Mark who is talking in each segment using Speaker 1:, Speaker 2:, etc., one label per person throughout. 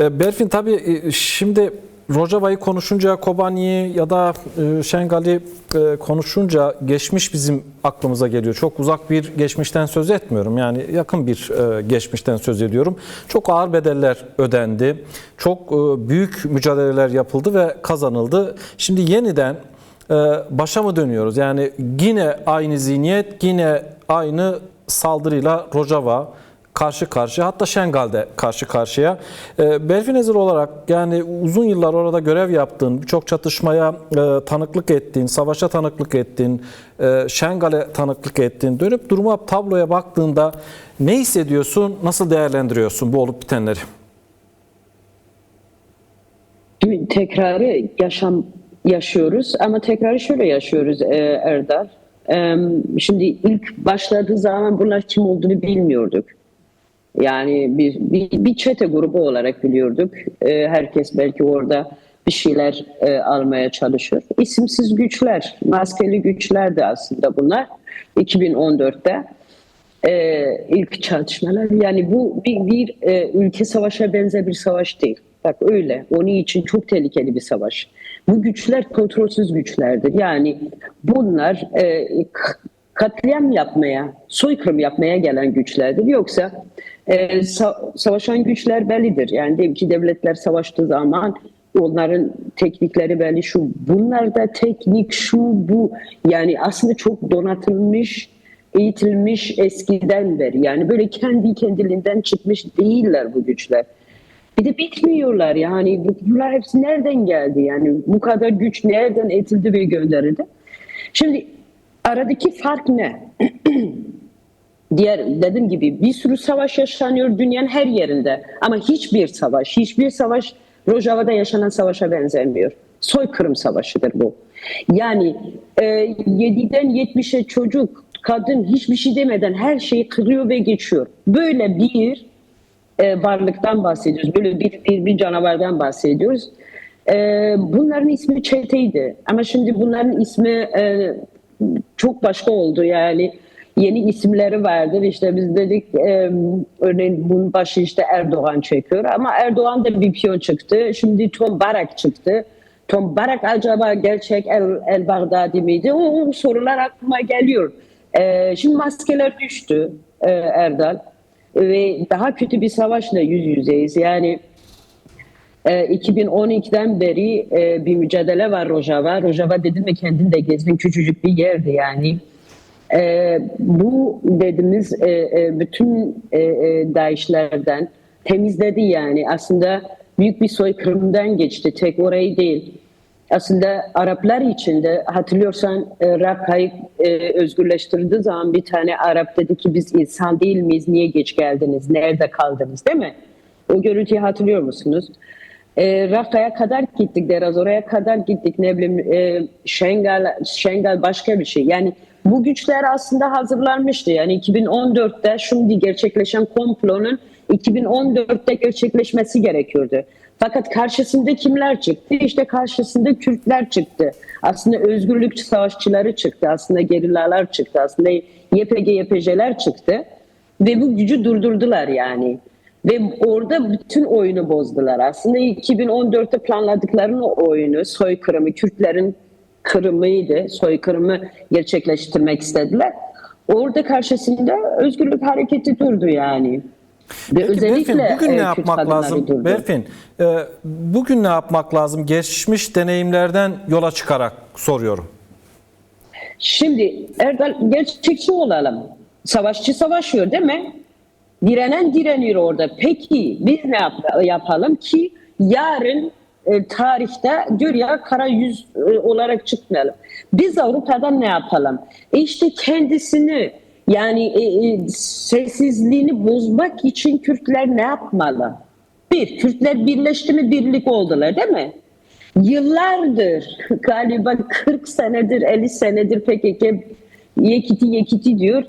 Speaker 1: E, Berfin tabii e, şimdi Rojava'yı konuşunca, Kobani'yi ya da e, Şengal'i e, konuşunca geçmiş bizim aklımıza geliyor. Çok uzak bir geçmişten söz etmiyorum. Yani yakın bir geçmişten söz ediyorum. Çok ağır bedeller ödendi. Çok büyük mücadeleler yapıldı ve kazanıldı. Şimdi yeniden başa mı dönüyoruz? Yani yine aynı zihniyet, yine aynı saldırıyla Rojava karşı karşıya hatta Şengal'de karşı karşıya. E, Berfin Ezir olarak yani uzun yıllar orada görev yaptın, birçok çatışmaya e, tanıklık ettin, savaşa tanıklık ettin, e, Şengal'e tanıklık ettin. Dönüp duruma tabloya baktığında ne hissediyorsun, nasıl değerlendiriyorsun bu olup bitenleri?
Speaker 2: Tekrarı yaşam yaşıyoruz ama tekrarı şöyle yaşıyoruz e, Erdal. Şimdi ilk başladığı zaman bunlar kim olduğunu bilmiyorduk. Yani bir, bir, bir çete grubu olarak biliyorduk. E, herkes belki orada bir şeyler e, almaya çalışıyor. İsimsiz güçler, maskeli güçler de aslında bunlar. 2014'te e, ilk çatışmalar. Yani bu bir, bir e, ülke savaşa benzer bir savaş değil. Bak öyle. Onun için çok tehlikeli bir savaş. Bu güçler kontrolsüz güçlerdir. Yani bunlar e, katliam yapmaya, soykırım yapmaya gelen güçlerdir. Yoksa e, sa- savaşan güçler bellidir. Yani diyelim ki devletler savaştığı zaman onların teknikleri belli şu. Bunlar da teknik şu bu. Yani aslında çok donatılmış, eğitilmiş eskiden beri. Yani böyle kendi kendiliğinden çıkmış değiller bu güçler. Bir de bitmiyorlar yani bunlar hepsi nereden geldi yani bu kadar güç nereden etildi ve gönderildi. Şimdi aradaki fark ne? Diğer dediğim gibi bir sürü savaş yaşanıyor dünyanın her yerinde ama hiçbir savaş, hiçbir savaş Rojava'da yaşanan savaşa benzemiyor. Soykırım savaşıdır bu. Yani e, 7'den 70'e çocuk, kadın hiçbir şey demeden her şeyi kırıyor ve geçiyor. Böyle bir e, varlıktan bahsediyoruz. Böyle bir, bir, bir canavardan bahsediyoruz. E, bunların ismi çeteydi. Ama şimdi bunların ismi e, çok başka oldu yani. Yeni isimleri vardır. İşte biz dedik e, örneğin bunun başı işte Erdoğan çekiyor. Ama Erdoğan da bir piyon çıktı. Şimdi Tom Barak çıktı. Tom Barak acaba gerçek El, El Baghdadi miydi? O, o sorular aklıma geliyor. E, şimdi maskeler düştü e, Erdal ve daha kötü bir savaşla yüz yüzeyiz. Yani e, 2012'den beri e, bir mücadele var Rojava. Rojava dedim mi kendin de gezdin küçücük bir yerdi yani. E, bu dediğimiz e, e, bütün e, e, DAEŞ'lerden temizledi yani. Aslında büyük bir soykırımdan geçti. Tek orayı değil. Aslında Araplar için de hatırlıyorsan e, Rakka'yı e, özgürleştirdiği zaman bir tane Arap dedi ki biz insan değil miyiz? Niye geç geldiniz? Nerede kaldınız? Değil mi? O görüntüyü hatırlıyor musunuz? E, Rakka'ya kadar gittik Deraz oraya kadar gittik ne bileyim e, Şengal, Şengal başka bir şey. Yani bu güçler aslında hazırlanmıştı. Yani 2014'te şimdi gerçekleşen komplonun 2014'te gerçekleşmesi gerekiyordu. Fakat karşısında kimler çıktı? İşte karşısında Kürtler çıktı. Aslında özgürlük savaşçıları çıktı. Aslında gerillalar çıktı. Aslında YPG, YPJ'ler çıktı. Ve bu gücü durdurdular yani. Ve orada bütün oyunu bozdular. Aslında 2014'te planladıklarının oyunu, soykırımı, Kürtlerin kırımıydı. Soykırımı gerçekleştirmek istediler. Orada karşısında özgürlük hareketi durdu yani. Ve
Speaker 1: Peki Berfin bugün
Speaker 2: e,
Speaker 1: ne
Speaker 2: Kürt
Speaker 1: yapmak lazım?
Speaker 2: durdu.
Speaker 1: Berfin e, bugün ne yapmak lazım? Geçmiş deneyimlerden yola çıkarak soruyorum.
Speaker 2: Şimdi Erdal gerçekçi olalım. Savaşçı savaşıyor değil mi? Direnen direniyor orada. Peki biz ne yap- yapalım ki yarın e, tarihte diyor kara yüz e, olarak çıkmayalım. Biz Avrupa'dan ne yapalım? E işte kendisini yani e, e, sessizliğini bozmak için Kürtler ne yapmalı? Bir, Kürtler birleşti mi birlik oldular değil mi? Yıllardır galiba 40 senedir 50 senedir PKK yekiti yekiti diyor.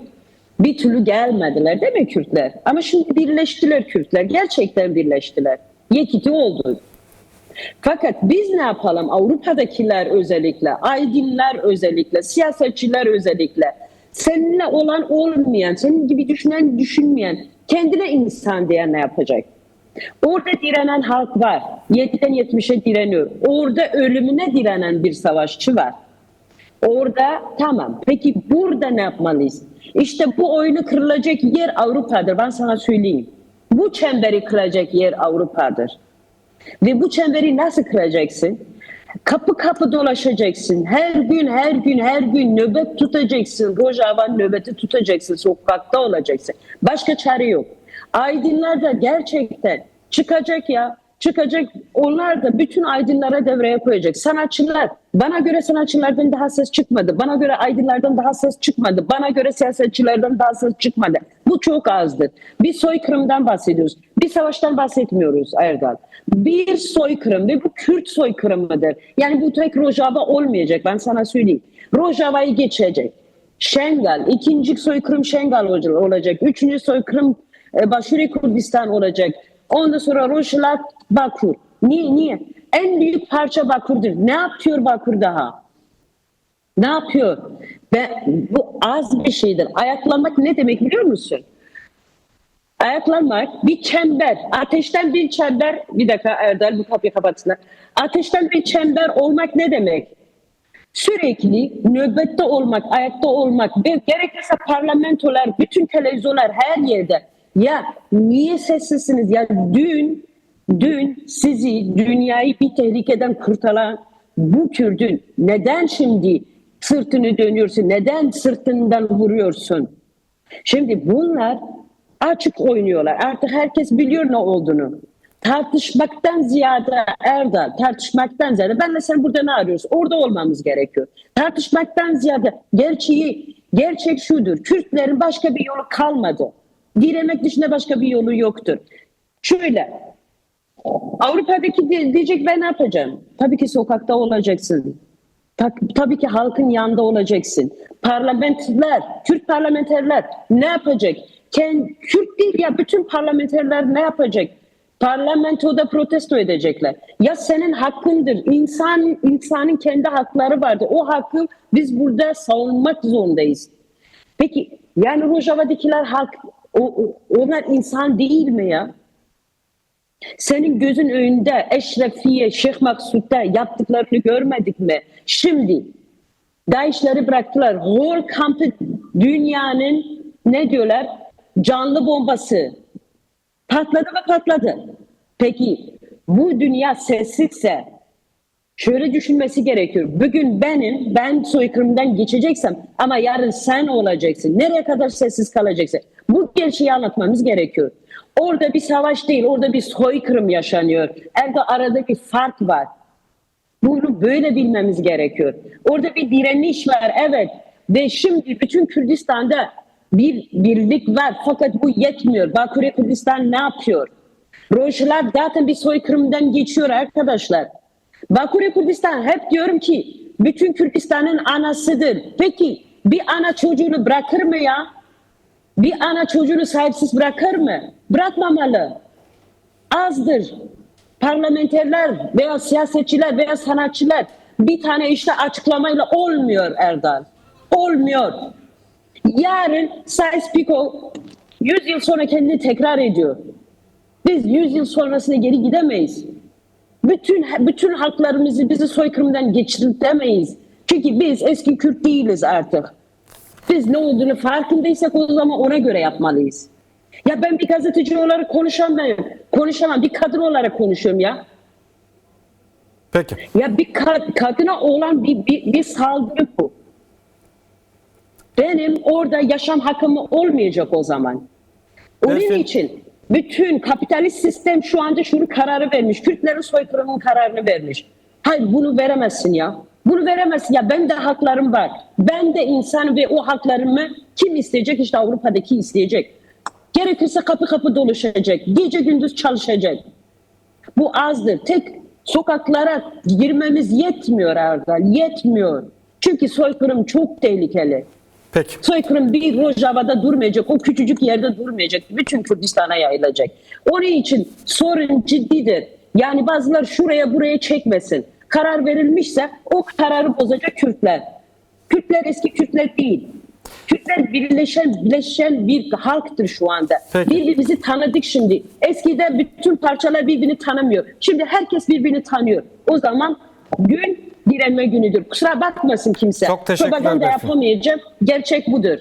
Speaker 2: Bir türlü gelmediler değil mi Kürtler? Ama şimdi birleştiler Kürtler. Gerçekten birleştiler. Yekiti oldu. Fakat biz ne yapalım? Avrupa'dakiler özellikle, aydınlar özellikle, siyasetçiler özellikle, seninle olan olmayan, senin gibi düşünen düşünmeyen, kendine insan diyen ne yapacak? Orada direnen halk var. 7'den 70'e direniyor. Orada ölümüne direnen bir savaşçı var. Orada tamam. Peki burada ne yapmalıyız? İşte bu oyunu kırılacak yer Avrupa'dır. Ben sana söyleyeyim. Bu çemberi kıracak yer Avrupa'dır. Ve bu çemberi nasıl kıracaksın? Kapı kapı dolaşacaksın. Her gün, her gün, her gün nöbet tutacaksın. Rojava nöbeti tutacaksın. Sokakta olacaksın. Başka çare yok. Aydınlar da gerçekten çıkacak ya. Çıkacak. Onlar da bütün aydınlara devreye koyacak. Sanatçılar. Bana göre sanatçılardan daha ses çıkmadı. Bana göre aydınlardan daha ses çıkmadı. Bana göre siyasetçilerden daha ses çıkmadı. Bu çok azdır. Bir soykırımdan bahsediyoruz. Bir savaştan bahsetmiyoruz Erdal. Bir soykırım ve bu Kürt soykırımıdır. Yani bu tek Rojava olmayacak ben sana söyleyeyim. Rojava'yı geçecek. Şengal, ikinci soykırım Şengal olacak. Üçüncü soykırım e, Başuri Kurdistan olacak. Ondan sonra Rojava Bakur. Niye? Niye? En büyük parça Bakur'dur. Ne yapıyor Bakur daha? Ne yapıyor? Ve bu az bir şeydir. Ayaklanmak ne demek biliyor musun? Ayaklanmak bir çember, ateşten bir çember, bir dakika Erdal bu kapıyı kapatsınlar. Ateşten bir çember olmak ne demek? Sürekli nöbette olmak, ayakta olmak ve gerekirse parlamentolar, bütün televizyonlar her yerde. Ya niye sessizsiniz? Ya dün, dün sizi dünyayı bir tehlikeden kurtaran bu Kürdün neden şimdi sırtını dönüyorsun? Neden sırtından vuruyorsun? Şimdi bunlar açık oynuyorlar. Artık herkes biliyor ne olduğunu. Tartışmaktan ziyade Erdal, tartışmaktan ziyade benle sen burada ne arıyoruz? Orada olmamız gerekiyor. Tartışmaktan ziyade gerçeği, gerçek şudur. Kürtlerin başka bir yolu kalmadı. Diremek dışında başka bir yolu yoktur. Şöyle, Avrupa'daki di- diyecek ben ne yapacağım? Tabii ki sokakta olacaksın. Ta- tabii ki halkın yanında olacaksın. Parlamenterler, Kürt parlamenterler ne yapacak? Kend, Kürt değil ya bütün parlamenterler ne yapacak? Parlamentoda protesto edecekler. Ya senin hakkındır. İnsan insanın kendi hakları vardır. O hakkı biz burada savunmak zorundayız. Peki yani Rojava'dakiler halk o, onlar insan değil mi ya? Senin gözün önünde Eşrefiye, Şeyh Maksud'da yaptıklarını görmedik mi? Şimdi DAEŞ'leri bıraktılar. Hol kampı dünyanın ne diyorlar? Canlı bombası. Patladı mı patladı. Peki bu dünya sessizse şöyle düşünmesi gerekiyor. Bugün benim, ben soykırımdan geçeceksem ama yarın sen olacaksın. Nereye kadar sessiz kalacaksın? Bu gerçeği anlatmamız gerekiyor. Orada bir savaş değil, orada bir soykırım yaşanıyor. Elde arada bir fark var. Bunu böyle bilmemiz gerekiyor. Orada bir direniş var, evet. Ve şimdi bütün Kürdistan'da bir birlik var fakat bu yetmiyor. Bakure Kürdistan ne yapıyor? Rojlar zaten bir soykırımdan geçiyor arkadaşlar. Bakure Kürdistan hep diyorum ki bütün Kürdistan'ın anasıdır. Peki bir ana çocuğunu bırakır mı ya? Bir ana çocuğunu sahipsiz bırakır mı? Bırakmamalı. Azdır. Parlamenterler veya siyasetçiler veya sanatçılar bir tane işte açıklamayla olmuyor Erdal. Olmuyor. Yarın Sykes-Picot 100 yıl sonra kendini tekrar ediyor. Biz 100 yıl sonrasına geri gidemeyiz. Bütün bütün haklarımızı bizi soykırımdan geçirtemeyiz. Çünkü biz eski Kürt değiliz artık. Biz ne olduğunu farkındaysak o zaman ona göre yapmalıyız. Ya ben bir gazeteci olarak konuşamam. Konuşamam. Bir kadın olarak konuşuyorum ya.
Speaker 1: Peki.
Speaker 2: Ya bir ka- kadına olan bir, bir, bir saldırı bu. Benim orada yaşam hakkım olmayacak o zaman. Onun
Speaker 1: Berfin-
Speaker 2: için bütün kapitalist sistem şu anda şunu kararı vermiş. Kürtlerin soykırımının kararını vermiş. Hayır bunu veremezsin ya. Bunu veremezsin ya. Ben de haklarım var. Ben de insan ve o haklarımı kim isteyecek? İşte Avrupa'daki isteyecek. Gerekirse kapı kapı dolaşacak. Gece gündüz çalışacak. Bu azdır. Tek sokaklara girmemiz yetmiyor Erdal. Yetmiyor. Çünkü soykırım çok tehlikeli.
Speaker 1: Peki.
Speaker 2: Soykırım bir Rojava'da durmayacak, o küçücük yerde durmayacak, bütün Kürdistan'a yayılacak. Onun için sorun ciddidir. Yani bazıları şuraya buraya çekmesin. Karar verilmişse o kararı bozacak Kürtler. Kürtler eski Kürtler değil. Kürtler birleşen, birleşen bir halktır şu anda.
Speaker 1: Peki.
Speaker 2: Birbirimizi tanıdık şimdi. Eskiden bütün parçalar birbirini tanımıyor. Şimdi herkes birbirini tanıyor. O zaman gün direnme günüdür. Kusura bakmasın kimse.
Speaker 1: Çok teşekkürler
Speaker 2: Propaganda
Speaker 1: Berfin.
Speaker 2: yapamayacağım. Gerçek budur.